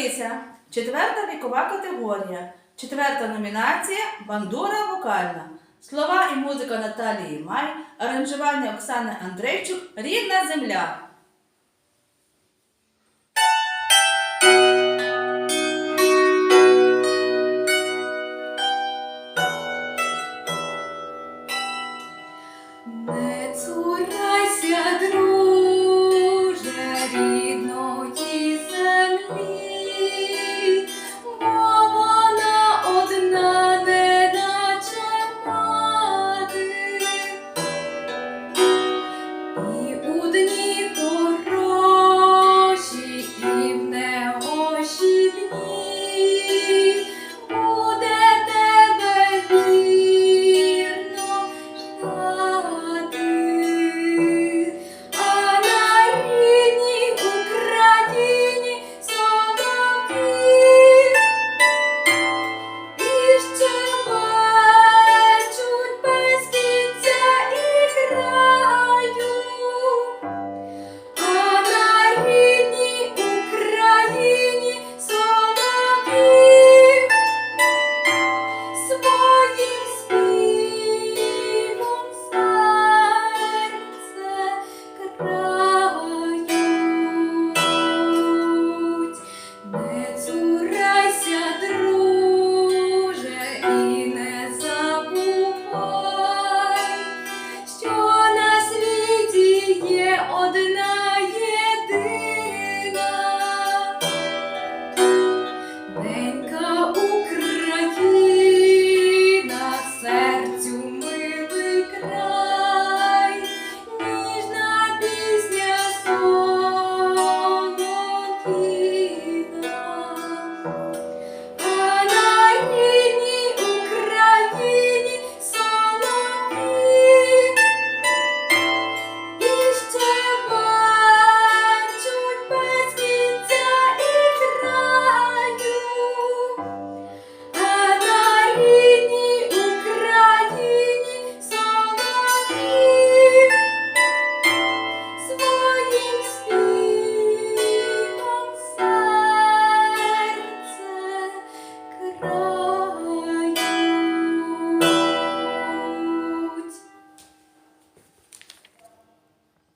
Матриця. Четверта вікова категорія. Четверта номінація бандура вокальна. Слова і музика Наталії Май. Аранжування Оксани Андрейчук. Рідна земля. Не цурай forgive